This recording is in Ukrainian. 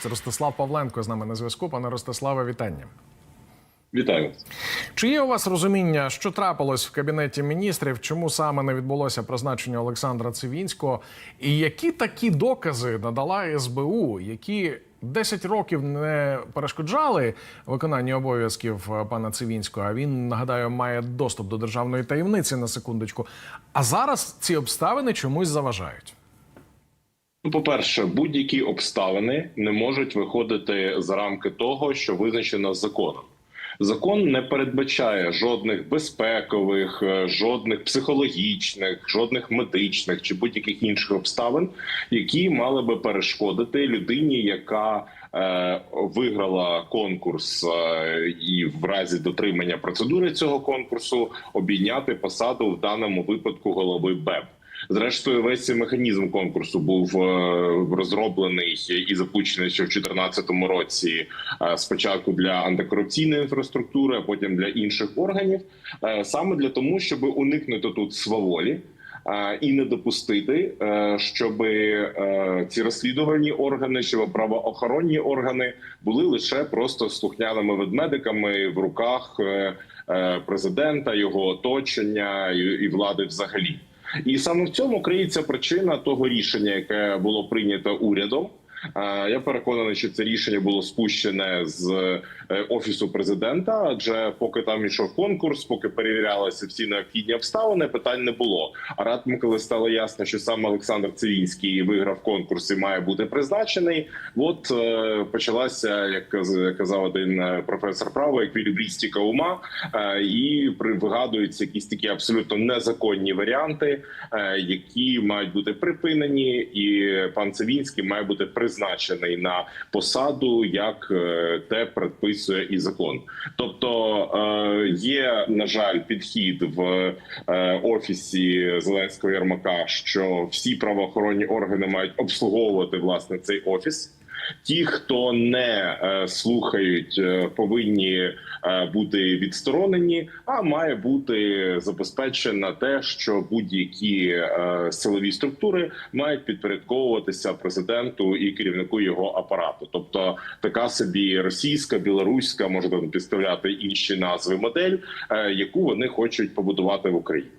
Це Ростислав Павленко з нами на зв'язку. Пане Ростиславе, вітання. Вітаю. Чи є у вас розуміння, що трапилось в кабінеті міністрів? Чому саме не відбулося призначення Олександра Цивінського? І які такі докази надала СБУ, які 10 років не перешкоджали виконанню обов'язків е, пана Цивінського? А він нагадаю має доступ до державної таємниці на секундочку. А зараз ці обставини чомусь заважають. Ну, по-перше, будь-які обставини не можуть виходити за рамки того, що визначено законом. Закон не передбачає жодних безпекових, е, жодних психологічних, жодних медичних чи будь-яких інших обставин, які мали би перешкодити людині, яка е, виграла конкурс е, і в разі дотримання процедури цього конкурсу обійняти посаду в даному випадку голови БЕБ. Зрештою, весь цей механізм конкурсу був е, розроблений і запущений ще в 2014 році. е, Спочатку для антикорупційної інфраструктури, а потім для інших органів, е, саме для того, щоб уникнути тут сваволі. І не допустити, щоб ці розслідувальні органи, щоб правоохоронні органи були лише просто слухняними ведмедиками в руках президента, його оточення і влади взагалі. І саме в цьому криється причина того рішення, яке було прийнято урядом. Е, Я переконаний, що це рішення було спущене з е, офісу президента. Адже поки там йшов конкурс, поки перевірялися всі необхідні обставини, питань не було. А радимо, коли стало ясно, що саме Олександр Цивінський виграв конкурс і має бути призначений. От е, почалася, як каз- казав один професор права, еквілібрістика ума, і вигадуються якісь такі абсолютно незаконні варіанти, які мають бути припинені, і пан Цивінський має бути призначений на посаду, як е, те предписує і закон. Тобто е, є на жаль підхід в е, офісі Зеленського Єрмака, що всі правоохоронні органи мають обслуговувати власне цей офіс. Ті, хто не е, слухають, е, повинні е, бути відсторонені, а має бути забезпечено те, що будь-які силові структури мають підпорядковуватися президенту і керівнику його апарату. Тобто така собі російська, білоруська, можна підставляти інші назви модель, яку вони хочуть побудувати в Україні.